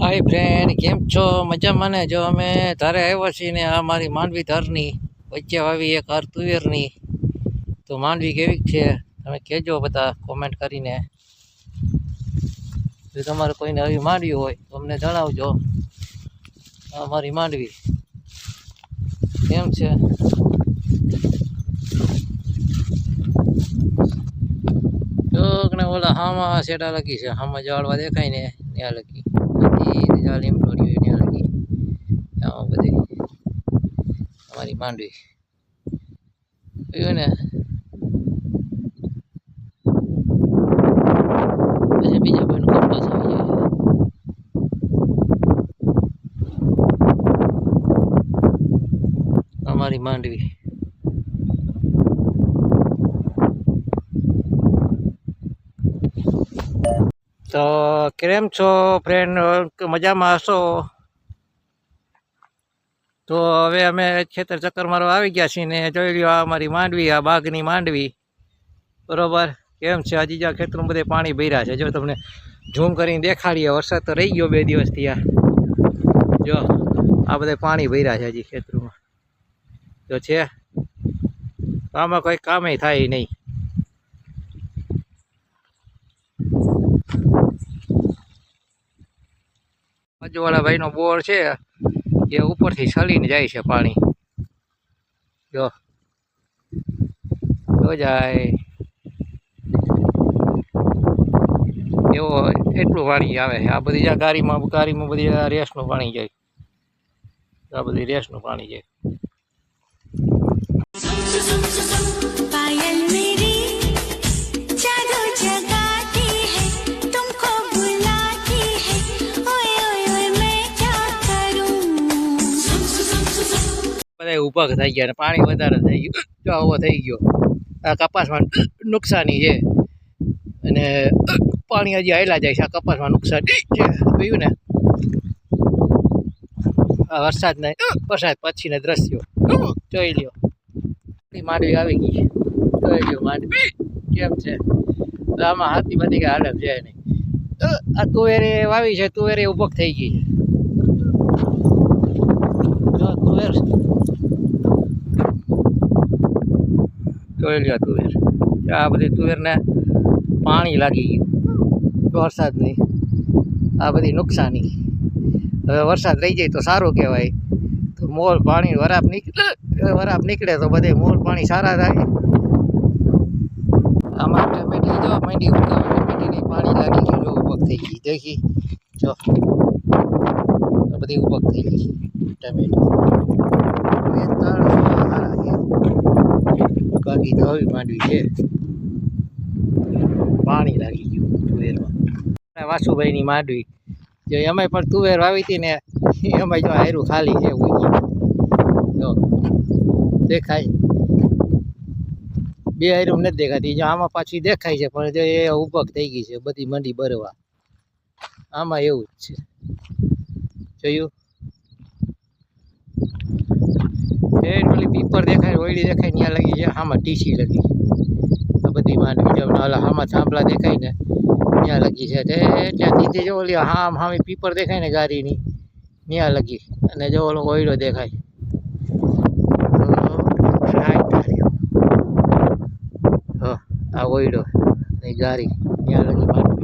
હાય friend કેમ છો? મજામાં ને? જો અમે ધારે આવ્યા છીએ ને, આ મારી માંડવી ધારની વચ્ચે આવી એક હાર તુવેરની. તો માંડવી કેવી છે? તમે કહેજો બધા કોમેન્ટ કરીને. જો તમારે કોઈને આવી માંડવી હોય, તો અમને જણાવજો. આ મારી માંડવી. કેમ છે? જો ને ઓલા હામાં શેડા લગી છે. હામાં જાળવા દેખાય ને, ત્યાં લગી બધી જાળ એમ્પ્લોરી ત્યાં લગી આમાં બધી અમારી માંડવી જોયું ને પછી બીજા અમારી માંડવી તો કેમ છો ફ્રેન્ડ મજામાં હશો? તો હવે અમે ખેતર ચક્કર મારવા આવી ગયા છીએ ને જોઈ લ્યો આ અમારી માંડવી, આ બાગની માંડવી. બરોબર? કેમ છે? હજી જ્યાં ખેતરમાં બધે પાણી ભર્યા છે. જો તમને ઝૂમ કરીને દેખાડીએ. વરસાદ તો રહી ગયો બે દિવસથી આ. જો, આ બધે પાણી ભર્યા છે હજી ખેતરમાં. જો છે? આમાં કોઈ કામે થાય નહીં. બાજુવાળા ભાઈનો બોર છે, એ ઉપરથી સલીને જાય છે પાણી. જો. જો જાય. એવો એટલું પાણી આવે છે. આ બધી જ્યાં ગારીમાં ગારીમાં બધી રેસનું પાણી જાય. આ બધી રેસનું પાણી જાય. બધા ઊભા થઈ ગયા અને પાણી વધારે થઈ ગયું. જો આવો થઈ ગયો. આ કપાસમાં નુકસાની છે. અને પાણી હજી આવેલા જાય છે. આ કપાસમાં નુકસાન છે. જોયું ને? આ વરસાદને વરસાદ પછીના દ્રશ્યો. જોઈ લ્યો. માંડવી આવી ગઈ છે. જોઈ લ્યો માંડવી. કેમ છે? આમાં હાથી બધી હાલત છે નહીં. આ તુવેરે વાવી છે. તુવેરે ઉભક થઈ ગઈ છે જો તુવેર જોઈ તુવેર. આ બધી તુવેરને પાણી લાગી ગયું. વરસાદની, આ બધી નુકસાની. હવે વરસાદ રહી જાય તો સારું કહેવાય. તો મોર પાણી, વરાપ નીકળે વરાપ નીકળે તો બધે મોર પાણી સારા થાય. આમાં ટમેટી જો માંડી ટમેટીની પાણી લાગી ગયું, જો ઉભક થઈ ગઈ. દેખી, જો બધી ઉભક થઈ ગઈ. ટમેટી બે ત્રણ સારા છે બાકી તો આવી માંડવી છે. પાણી લાગી ગયું તુવેરમાં. વાસુભાઈની માંડવી. જો એમાંય પણ તુવેર વાવી હતી ને, એમાંય જો હાયરું ખાલી છે જો, દેખાય. બે હાયરું નથી દેખાતી, જો આમાં પાછી દેખાય છે, પણ જો એ ઉભક થઈ ગઈ છે, બધી મંડી બરવા. આમાં એવું જ છે. જોયું? એ પીપર દેખાય, ઓયડી દેખાય, ત્યાં લગી છે આમાં ટીસી લગી આ બધી માં જો ઓલા આમાં થાંભલા દેખાય ને, ત્યાં લગી છે તે ત્યાંથી તે જો ઓલી હામ હામે પીપર દેખાય ને ગાડીની, ત્યાં લગી અને જો ઓલો ઓયડો દેખાય. આ ઓયડો ગાડી, ત્યાં લગી